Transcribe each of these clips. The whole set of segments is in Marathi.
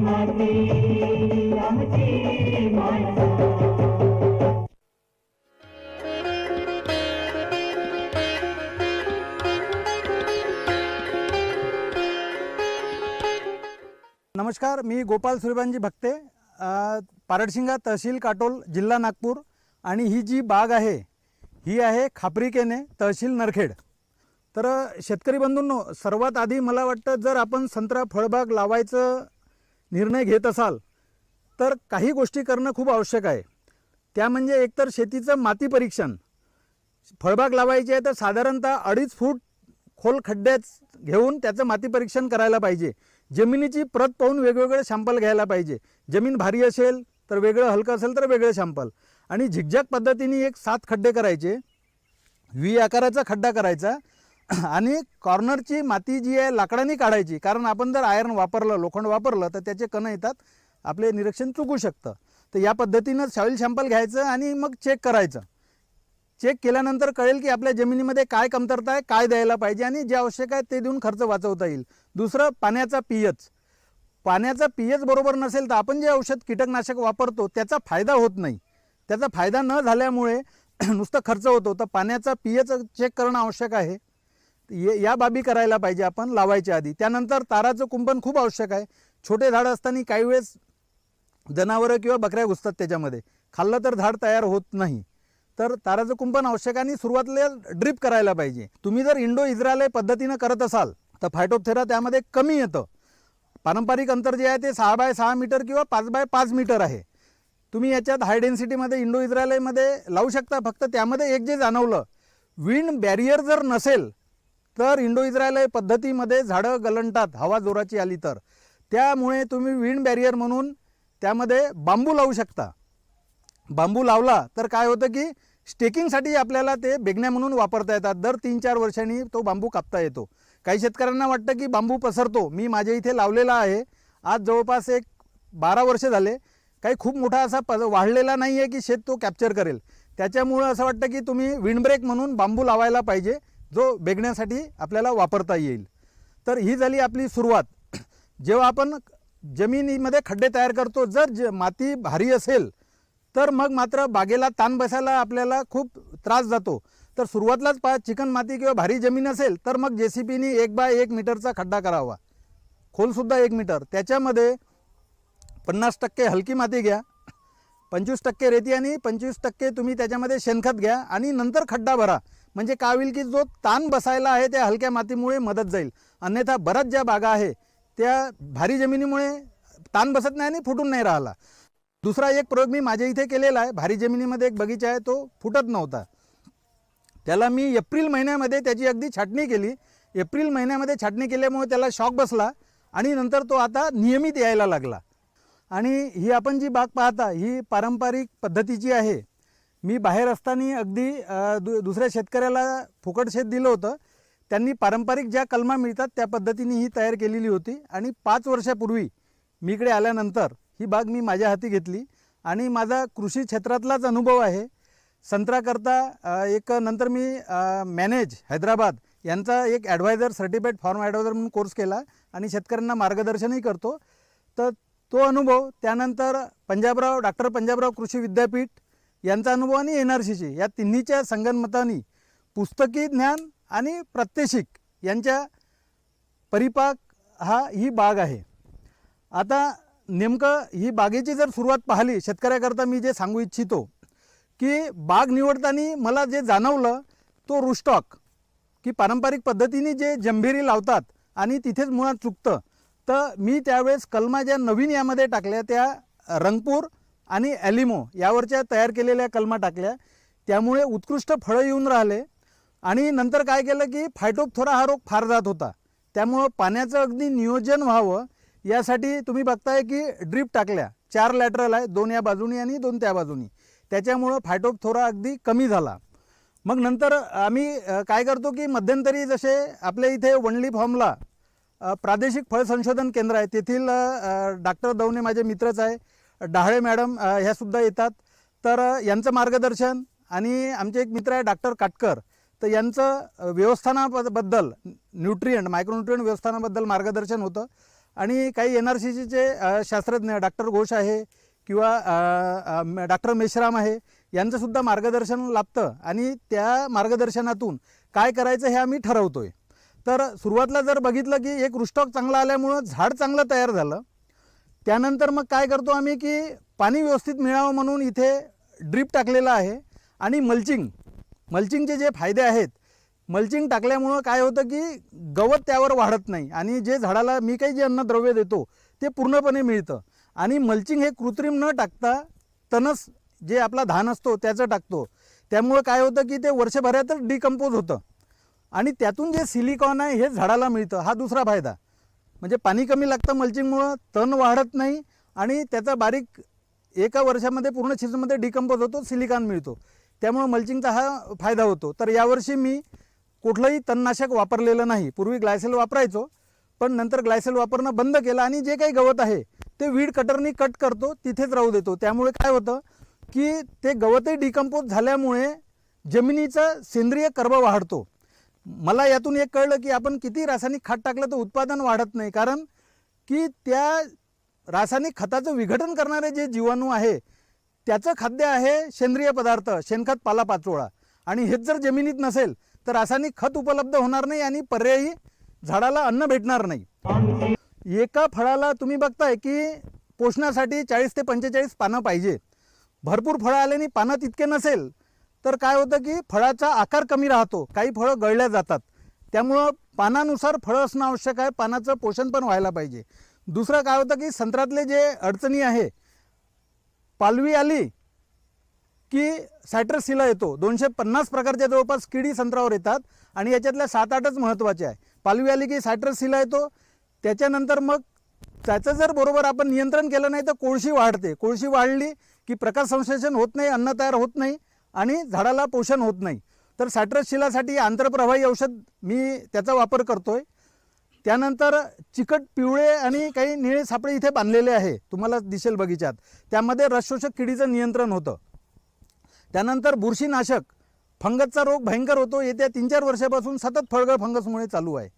नमस्कार मी गोपाल सुरेबांजी भक्ते. पारडशिंगा तहसील काटोल जिल्हा नागपूर. आणि ही जी बाग आहे ही आहे खापरिकेने तहसील नरखेड. तर शेतकरी बंधूंनो सर्वात आधी मला वाटतं जर आपण संत्रा फळबाग लावायचं निर्णय घेत असाल तर काही गोष्टी करणं खूप आवश्यक आहे. त्या म्हणजे एकतर शेतीचं माती परीक्षण. फळबाग लावायची आहे तर साधारणतः अडीच फूट खोल खड्ड्यात घेऊन त्याचं माती परीक्षण करायला पाहिजे. जमिनीची प्रत पाहून वेगवेगळे शॅम्पल घ्यायला पाहिजे. जमीन भारी असेल तर वेगळं हलकं असेल तर वेगळे शॅम्पल आणि झिकझॅक पद्धतीने एक सात खड्डे करायचे. व्ही आकाराचा खड्डा करायचा. आणि कॉर्नरची माती जी आहे लाकडाने काढायची. कारण आपण जर आयर्न वापरलं लोखंड वापरलं तर त्याचे कण येतात आपले निरीक्षण चुकू शकतं. तर या पद्धतीनं सॉईल शॅम्पल घ्यायचं आणि मग चेक करायचं. चेक केल्यानंतर कळेल की आपल्या जमिनीमध्ये काय कमतरता आहे काय द्यायला पाहिजे आणि जे आवश्यक आहे ते देऊन खर्च वाचवता येईल. दुसरं पाण्याचा पी एच पाण्याचा पी एच बरोबर नसेल तर आपण जे औषध कीटकनाशक वापरतो त्याचा फायदा होत नाही. त्याचा फायदा न झाल्यामुळे नुसतं खर्च होतो. तर पाण्याचा पी एच चेक करणं आवश्यक आहे. ये- या बाबी करायला पाहिजे आपण लावायच्या आधी. त्यानंतर ताराचं कुंपण खूप आवश्यक आहे. छोटे झाडं असताना काही वेळेस जनावरं किंवा बकऱ्या घुसतात त्याच्यामध्ये. खाल्लं तर झाड तयार होत नाही. तर ताराचं कुंपण आवश्यक आहे आणि सुरुवातीला ड्रिप करायला पाहिजे. तुम्ही जर इंडो इस्रायल पद्धतीनं करत असाल तर फायटोपथेरा त्यामध्ये कमी येतं. पारंपरिक अंतर जे आहे ते सहा बाय सहा मीटर किंवा पाच बाय पाच मीटर आहे. तुम्ही याच्यात हाय डेन्सिटीमध्ये इंडो इस्रायलमध्ये लावू शकता. फक्त त्यामध्ये एक जे जाणवलं विंड बॅरियर जर नसेल तर इंडो इस्रायल पद्धतीमध्ये झाडं गलंटात हवा जोराची आली तर. त्यामुळे तुम्ही विंड बॅरियर म्हणून त्यामध्ये बांबू लावू शकता. बांबू लावला तर काय होतं की स्टेकिंगसाठी आपल्याला ते बेगण्या म्हणून वापरता येतात. दर तीन चार वर्षांनी तो बांबू कापता येतो. काही शेतकऱ्यांना वाटतं की बांबू पसरतो. मी माझ्या इथे लावलेला आहे. आज जवळपास एक बारा वर्ष झाले. काही खूप मोठा असा प वाढलेला नाही आहे की शेत तो कॅप्चर करेल. त्याच्यामुळं असं वाटतं की तुम्ही विंडब्रेक म्हणून बांबू लावायला पाहिजे. जो बेगण्यासाठी आपल्याला वापरता येईल. तर ही झाली आपली सुरुवात. जेव्हा आपण जमिनीमध्ये खड्डे तयार करतो जर ज माती भारी असेल तर मग मात्र बागेला ताण बसायला आपल्याला खूप त्रास जातो. तर सुरुवातीलाच पा चिकन माती किंवा भारी जमीन असेल तर मग जे सी पीनी एक बाय एक मीटरचा खड्डा करावा. खोलसुद्धा एक मीटर. त्याच्यामध्ये पन्नास टक्के हलकी माती घ्या पंचवीस टक्के रेती आणि पंचवीस टक्के तुम्ही त्याच्यामध्ये शेणखत घ्या आणि नंतर खड्डा भरा. म्हणजे काय होईल की जो ताण बसायला आहे त्या हलक्या मातीमुळे मदत जाईल. अन्यथा बऱ्याच ज्या बागा आहे त्या भारी जमिनीमुळे ताण बसत नाही आणि फुटून नाही राहिला. दुसरा एक प्रयोग मी माझ्या इथे केलेला आहे. भारी जमिनीमध्ये एक बगीचा आहे तो फुटत नव्हता. त्याला मी एप्रिल महिन्यामध्ये त्याची अगदी छाटणी केली. एप्रिल महिन्यामध्ये छाटणी केल्यामुळे त्याला शॉक बसला आणि नंतर तो आता नियमित यायला लागला. आणि ही आपण जी बाग पाहता ही पारंपरिक पद्धतीची आहे. मी बाहेर असताना अगदी दु दुसऱ्या शेतकऱ्याला फुकट शेत दिलं होतं. त्यांनी पारंपरिक ज्या कलमा मिळतात त्या पद्धतीने ही तयार केलेली होती. आणि पाच वर्षापूर्वी मी इकडे आल्यानंतर ही बाग मी माझ्या हाती घेतली. आणि माझा कृषी क्षेत्रातलाच अनुभव आहे. संत्राकरता एक नंतर मी मॅनेज हैदराबाद यांचा एक ॲडवायझर सर्टिफाईड फॉर्म ॲडवायझर म्हणून कोर्स केला. आणि शेतकऱ्यांना मार्गदर्शनही करतो. तर तो अनुभव त्यानंतर पंजाबराव डॉक्टर पंजाबराव कृषी विद्यापीठ यांचा अनुभव आणि एन आर सीचे या तिन्हीच्या संगनमतानी पुस्तकी ज्ञान आणि प्रात्यक्षिक यांच्या परिपाक हा ही बाग आहे. आता नेमकं ही बागेची जर सुरुवात पाहिली शेतकऱ्याकरता मी जे सांगू इच्छितो की बाग निवडताना मला जे जाणवलं तो रुस्टॉक की पारंपरिक पद्धतीने जे जंभेरी लावतात आणि तिथेच मुळात चुकतं तर मी त्यावेळेस कलमा ज्या नवीन यामध्ये टाकल्या त्या रंगपूर आणि ॲलिमो यावरच्या तयार केलेल्या कलमा टाकल्या. त्यामुळे उत्कृष्ट फळं येऊन राहिले. आणि नंतर काय केलं की फायटोपथोरा हा रोग फार जात होता. त्यामुळं पाण्याचं अगदी नियोजन व्हावं यासाठी तुम्ही बघताय की ड्रीप टाकल्या. चार लॅटरल आहे दोन या बाजूनी आणि दोन त्या बाजूनी. त्याच्यामुळं फायटोपथोरा अगदी कमी झाला. मग नंतर आम्ही काय करतो की मध्यंतरी जसे आपल्या इथे वनली फॉर्मला प्रादेशिक फळ संशोधन केंद्र आहे. तेथील डॉक्टर दवणे माझे मित्रच आहे. डहाळे मॅडम ह्यासुद्धा येतात. तर यांचं मार्गदर्शन आणि आमचे एक मित्र आहे डॉक्टर काटकर तर यांचं व्यवस्थानाबद्दल न्यूट्रियंट मायक्रोन्युट्रियंट व्यवस्थानाबद्दल मार्गदर्शन होतं. आणि काही एन आर सी सीचे शास्त्रज्ञ डॉक्टर घोष आहे किंवा डॉक्टर मेश्राम आहे यांचंसुद्धा मार्गदर्शन लाभतं. आणि त्या मार्गदर्शनातून काय करायचं हे आम्ही आहे तर सुरुवातीला जर बघितलं की एक रुष्टॉक चांगला आल्यामुळं झाड चांगलं तयार झालं. त्यानंतर मग काय करतो आम्ही की पाणी व्यवस्थित मिळावं म्हणून इथे ड्रीप टाकलेलं आहे आणि मल्चिंग मल्चिंगचे जे फायदे आहेत मल्चिंग टाकल्यामुळं काय होतं की गवत त्यावर वाढत नाही आणि जे झाडाला मी काही जे अन्नद्रव्य देतो ते पूर्णपणे मिळतं. आणि मल्चिंग हे कृत्रिम न टाकता तणस जे आपला धान असतो त्याचं टाकतो. त्यामुळं काय होतं की ते वर्षभरातच डिकम्पोज होतं. आणि त्यातून जे सिलिकॉन आहे हे झाडाला मिळतं हा दुसरा फायदा. म्हणजे पाणी कमी लागतं मल्चिंगमुळं तण वाढत नाही आणि त्याचा बारीक एका वर्षामध्ये पूर्ण सीझनमध्ये डिकम्पोज होतो सिलिकॉन मिळतो. त्यामुळं मल्चिंगचा हा फायदा होतो. तर यावर्षी मी कुठलंही तणनाशक वापरलेलं नाही. पूर्वी ग्लायसेल वापरायचो पण नंतर ग्लायसेल वापरणं बंद केलं आणि जे काही गवत आहे ते वीड कटरनी कट करतो तिथेच राहू देतो. त्यामुळे काय होतं की ते गवतही डिकम्पोज झाल्यामुळे जमिनीचा सेंद्रिय कर्ब वाढतो. मला यातून एक कळलं की आपण किती रासायनिक खत टाकलं तर उत्पादन वाढत नाही. कारण की त्या रासायनिक खताचं विघटन करणारे जे जीवाणू आहे त्याचं खाद्य आहे सेंद्रिय पदार्थ शेणखत पालापाचोळा. आणि हेच जर जमिनीत नसेल तर रासायनिक खत उपलब्ध होणार नाही आणि पर्यायी झाडाला अन्न भेटणार नाही. एका फळाला तुम्ही बघताय की पोषणासाठी चाळीस ते पंचेचाळीस पानं पाहिजे. भरपूर फळं आल्याने पानं तितके नसेल तर काय होतं की फळाचा आकार कमी राहतो काही फळं गळल्या जातात. त्यामुळं पानानुसार फळं असणं आवश्यक आहे पानाचं पोषण पण व्हायला पाहिजे. दुसरं काय होतं की संत्र्यातले जे अडचणी आहे पालवी आली की सायट्रस येतो. दोनशे पन्नास प्रकारच्या जवळपास किडी संत्र्यावर येतात आणि याच्यातल्या सात आठच महत्त्वाचे आहे. पालवी आली की सायट्रस येतो त्याच्यानंतर मग त्याचं जर बरोबर आपण नियंत्रण केलं नाही तर कोळशी वाढते. कोळशी वाढली की प्रकाश संश्लेषण होत नाही अन्न तयार होत नाही. आणि झाडाला पोषण होत नाही. तर सॅट्रस शिलासाठी आंतरप्रवाही औषध मी त्याचा वापर करतो आहे त्यानंतर चिकट पिवळे आणि काही निळे सापळे इथे बांधलेले आहे. तुम्हाला दिसेल बगीच्यात. त्यामध्ये रसशोषक किडीचं नियंत्रण होतं. त्यानंतर बुरशीनाशक. फंगसचा रोग भयंकर होतो. येत्या तीन चार वर्षापासून सतत फळगळ फंगसमुळे चालू आहे.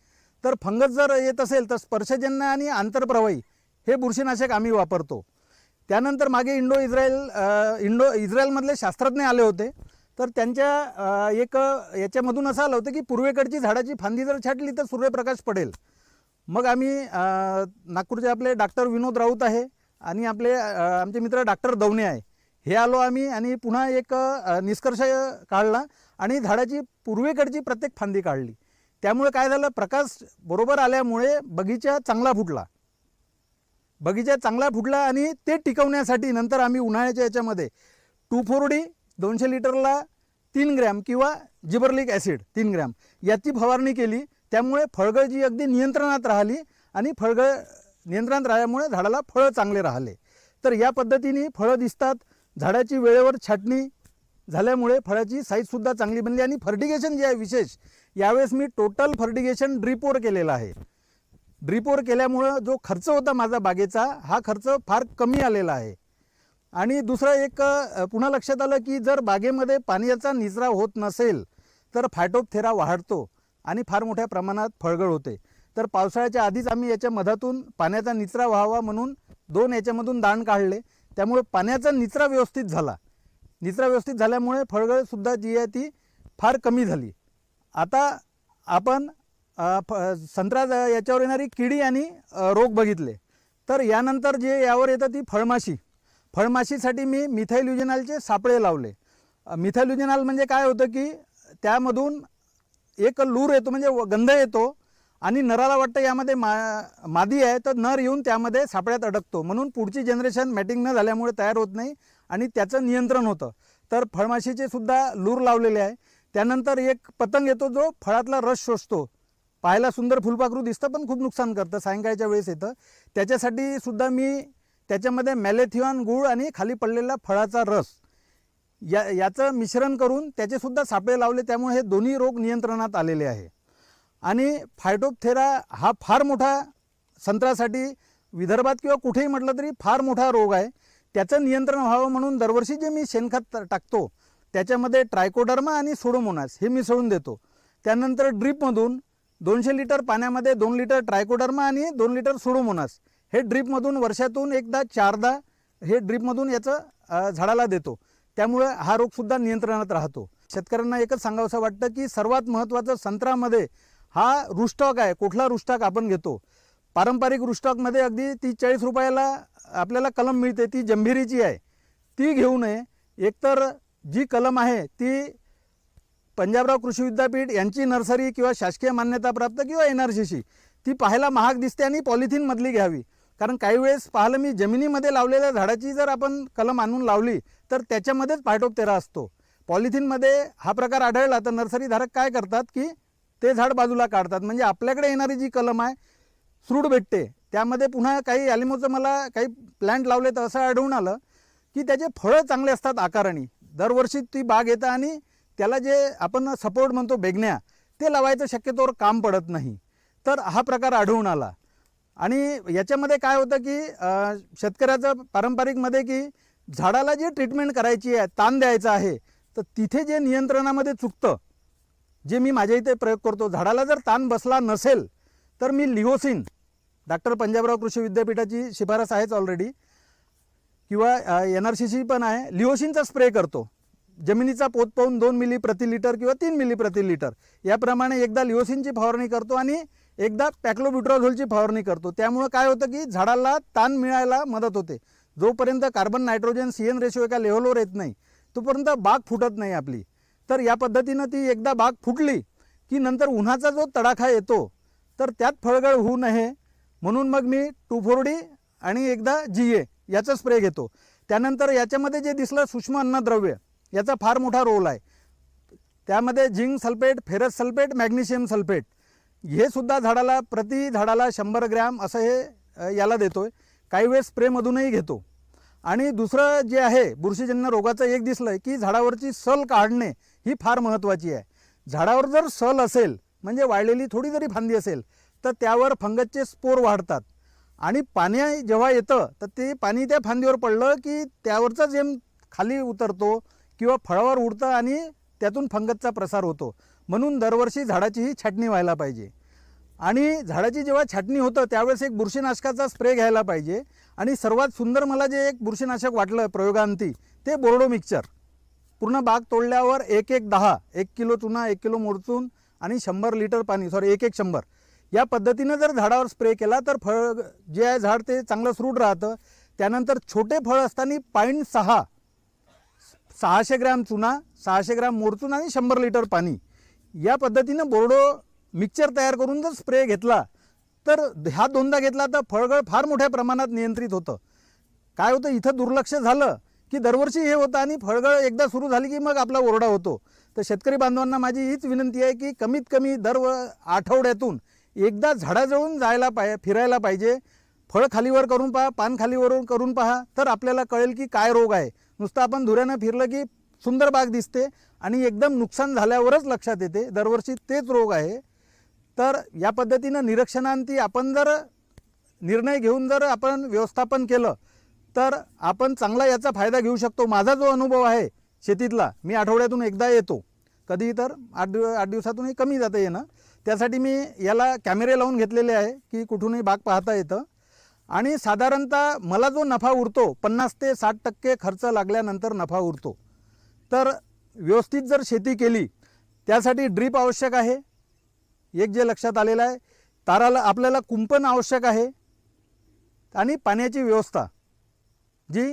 तर फंगस जर येत असेल तर स्पर्शजन्य आणि आंतरप्रवाही हे बुरशीनाशक आम्ही वापरतो. त्यानंतर मागे इंडो इस्रायल इंडो इस्रायलमधले शास्त्रज्ञ आले होते. तर त्यांच्या एक याच्यामधून असं आलं होतं की पूर्वेकडची झाडाची फांदी जर छाटली तर सूर्यप्रकाश पडेल. मग आम्ही नागपूरचे आपले डॉक्टर विनोद राऊत आहे आणि आपले आमचे मित्र डॉक्टर दवणे आहे. हे आलो आम्ही आणि पुन्हा एक निष्कर्ष काढला आणि झाडाची पूर्वेकडची प्रत्येक फांदी काढली. त्यामुळे काय झालं? प्रकाश बरोबर आल्यामुळे बगीचा चांगला फुटला. बगीचा चांगला फुटला आणि ते टिकवण्यासाठी नंतर आम्ही उन्हाळ्याच्या याच्यामध्ये टू फोर डी दोनशे लिटरला तीन ग्रॅम किंवा जिबर्लिक ॲसिड तीन ग्रॅम याची फवारणी केली. त्यामुळे फळगळ जी अगदी नियंत्रणात राहिली आणि फळगळ नियंत्रणात राहिल्यामुळे झाडाला फळं चांगले राहिले. तर या पद्धतीने फळं दिसतात. झाडाची वेळेवर छाटणी झाल्यामुळे फळाची साईजसुद्धा चांगली बनली. आणि फर्टिगेशन जे आहे विशेष यावेळेस मी टोटल फर्टिगेशन ड्रिपवर केलेलं आहे. ड्रिपवर केल्यामुळं जो खर्च होता माझा बागेचा हा खर्च फार कमी आलेला आहे. आणि दुसरं एक पुन्हा लक्षात आलं की जर बागेमध्ये पाण्याचा निचरा होत नसेल तर फायटोपथेरा वाढतो आणि फार मोठ्या प्रमाणात फळगळ होते. तर पावसाळ्याच्या आधीच आम्ही याच्या मधातून पाण्याचा निचरा व्हावा म्हणून दोन याच्यामधून दाण काढले. त्यामुळे पाण्याचा निचरा व्यवस्थित झाला. निचरा व्यवस्थित झाल्यामुळे फळगळसुद्धा जी आहे ती फार कमी झाली. आता आपण संत्रा याच्यावर येणारी किडी आणि रोग बघितले. तर यानंतर जे यावर येतं ती फळमाशी. फळमाशीसाठी मी मिथाइल सापळे लावले. मिथाईल युजनाल म्हणजे काय होतं की त्यामधून एक लूर येतो म्हणजे व- गंध येतो आणि नराला वाटतं यामध्ये मा मादी आहे तर नर येऊन त्यामध्ये सापळ्यात अडकतो. म्हणून पुढची जनरेशन मॅटिंग न झाल्यामुळे तयार होत नाही आणि त्याचं नियंत्रण होतं. तर फळमाशीचे सुद्धा लूर लावलेले आहे. त्यानंतर एक पतंग येतो जो फळातला रस शोषतो. पाहायला सुंदर फुलपाखरू दिसतं पण खूप नुकसान करतं. सायंकाळच्या वेळेस येतं. त्याच्यासाठी सुद्धा मी त्याच्यामध्ये मॅलेथिऑन गुळ आणि खाली पडलेला फळाचा रस या याचं मिश्रण करून त्याचेसुद्धा सापळे लावले. त्यामुळे हे दोन्ही रोग नियंत्रणात आलेले आहे. आणि फायटोपथेरा हा फार मोठा संत्र्यासाठी विदर्भात किंवा कुठेही म्हटलं तरी फार मोठा रोग आहे. त्याचं नियंत्रण व्हावं म्हणून दरवर्षी जे मी शेणखत टाकतो त्याच्यामध्ये ट्रायकोडर्मा आणि सोडोमोनास हे मिसळून देतो. त्यानंतर ड्रीपमधून दोनशे लिटर पाण्यामध्ये दोन लिटर ट्रायकोडर्मा आणि दोन लिटर सुडोमोनास. हे ड्रीपमधून वर्षातून एकदा चारदा हे ड्रीपमधून याचं झाडाला देतो. त्यामुळे हा रोगसुद्धा नियंत्रणात राहतो. शेतकऱ्यांना एकच सांगावंसं वाटतं की सर्वात महत्त्वाचं संत्रामध्ये हा रुस्टॉक आहे कुठला रुस्टॉक आपण घेतो? पारंपरिक रुस्टॉकमध्ये अगदी तीस चाळीस रुपयाला आपल्याला कलम मिळते ती जंभिरीची आहे. ती घेऊ नये. एकतर जी कलम आहे ती पंजाबराव कृषी विद्यापीठ यांची नर्सरी किंवा शासकीय मान्यताप्राप्त किंवा एन आर सीशी ती पाहायला महाग दिसते आणि पॉलिथिनमधली घ्यावी. कारण काही वेळेस पाहिलं मी जमिनीमध्ये लावलेल्या झाडाची जर आपण कलम आणून लावली तर त्याच्यामध्येच पाठोपतेरा असतो. पॉलिथिनमध्ये हा प्रकार आढळला तर नर्सरीधारक काय करतात की ते झाड बाजूला काढतात. म्हणजे आपल्याकडे येणारी जी कलम आहे सूड भेटते. त्यामध्ये पुन्हा काही ॲलिमोचं मला काही प्लॅन्ट लावले तर असं आढळून आलं की त्याचे फळं चांगले असतात आकाराने. दरवर्षी ती बाग येतं आणि त्याला जे आपण सपोर्ट म्हणतो बेगण्या ते लावायचं शक्यतोवर काम पडत नाही. तर हा प्रकार आढळून आला. आणि याच्यामध्ये काय होतं की शेतकऱ्याचं पारंपरिकमध्ये की झाडाला जी ट्रीटमेंट करायची आहे ताण द्यायचा आहे तर तिथे जे नियंत्रणामध्ये चुकतं जे मी माझ्या इथे प्रयोग करतो झाडाला जर ताण बसला नसेल तर मी लिओसिन डॉक्टर पंजाबराव कृषी विद्यापीठाची शिफारस आहेच ऑलरेडी किंवा एन आर सी सी पण आहे लिओसिनचा स्प्रे करतो. जमिनीचा पोत पाहून दोन मिली प्रति लिटर किंवा तीन मिली प्रति लिटर. याप्रमाणे एकदा लिओसिनची फवारणी करतो आणि एकदा पॅक्लोब्युट्रॉझोलची फवारणी करतो. त्यामुळं काय होतं की झाडाला ताण मिळायला मदत होते. जोपर्यंत carbon nitrogen C N ratio एका लेव्हलवर येत नाही तोपर्यंत बाग फुटत नाही आपली. तर या पद्धतीनं ती एकदा बाग फुटली की नंतर उन्हाचा जो तडाखा येतो तर त्यात फळगळ होऊ नये. म्हणून मग मी टू फोर डी आणि एकदा जी ए याचा स्प्रे घेतो. त्यानंतर याच्यामध्ये जे दिसलं सूक्ष्म अन्नद्रव्य याचा फार मोठा रोल आहे. त्यामध्ये zinc sulphate ferrous sulphate magnesium sulphate हे सुद्धा झाडाला प्रति झाडाला शंभर ग्रॅम असं हे याला देतो आहे काही वेळेस स्प्रेमधूनही घेतो. आणि दुसरं जे आहे बुरशीजन्य रोगाचं एक दिसलं आहे की झाडावरची सल काढणे ही फार महत्त्वाची आहे. झाडावर जर सल असेल म्हणजे वाळलेली थोडी जरी फांदी असेल तर त्यावर फंगसचे स्पोर वाढतात. आणि पाणी जेव्हा येतं तर ते पाणी त्या फांदीवर पडलं की त्यावरचा जेम खाली उतरतो किंवा फळावर उडतं आणि त्यातून फंगसचा प्रसार होतो. म्हणून दरवर्षी झाडाची ही छाटणी व्हायला पाहिजे. आणि झाडाची जेव्हा छाटणी होतं त्यावेळेस एक बुरशीनाशकाचा स्प्रे घ्यायला पाहिजे. आणि सर्वात सुंदर मला जे एक बुरशीनाशक वाटलं प्रयोगांती ते बोर्डो मिक्सचर. पूर्ण बाग तोडल्यावर एक एक दहा एक किलो चुना एक किलो मोरचून आणि शंभर लिटर पाणी सॉरी एक एक शंभर. या पद्धतीनं जर झाडावर स्प्रे केला तर फळ जे आहे झाड ते चांगलं सुरूट राहतं. त्यानंतर छोटे फळ असताना पॉईंट सहा सहाशे ग्रॅम चुना सहाशे ग्रॅम मोरचून आणि शंभर लिटर पाणी. या पद्धतीनं बोर्डो मिक्सचर तयार करून जर स्प्रे घेतला तर ह्या दोनदा घेतला तर फळगळ फार मोठ्या प्रमाणात नियंत्रित होतं. काय होतं इथं दुर्लक्ष झालं की दरवर्षी हे होतं आणि फळगळ एकदा सुरू झाली की मग आपला ओरडा होतो. तर शेतकरी बांधवांना माझी हीच विनंती आहे की कमीत कमी दर व- आठवड्यातून एकदा झाडाजवळून जायला पाय फिरायला पाहिजे. फळ खालीवर करून पहा पान खालीवरून करून पहा तर आपल्याला कळेल की काय रोग आहे. नुसतं आपण धुऱ्यानं फिरलं की सुंदर बाग दिसते आणि एकदम नुकसान झाल्यावरच लक्षात येते. दरवर्षी तेच रोग आहे. तर या पद्धतीनं निरीक्षणांती आपण जर निर्णय घेऊन जर आपण व्यवस्थापन केलं तर आपण चांगला याचा फायदा घेऊ शकतो. माझा जो अनुभव आहे शेतीतला मी आठवड्यातून एकदा येतो. कधी तर आठ दिव आठ दिवसातूनही कमी जातं येणं. त्यासाठी मी याला कॅमेरे लावून घेतलेले आहे की कुठूनही बाग पाहता येतं. आणि साधारणतः मला जो नफा उरतो पन्नास ते साठ टक्के खर्च लागल्यानंतर नफा उरतो. तर व्यवस्थित जर शेती केली त्यासाठी ड्रीप आवश्यक आहे. एक जे लक्षात आलेलं आहे ताराला आपल्याला कुंपण आवश्यक आहे. आणि पाण्याची व्यवस्था जी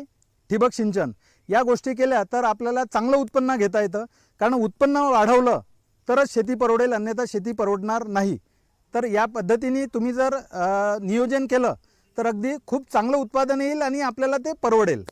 ठिबक सिंचन या गोष्टी केल्या तर आपल्याला चांगलं उत्पन्न घेता येतं. कारण उत्पन्न वाढवलं तरच शेती परवडेल अन्यथा शेती परवडणार नाही. तर या पद्धतीने तुम्ही जर नियोजन केलं तर अगदी खूप चांगलं उत्पादन येईल आणि आपल्याला ते परवडेल.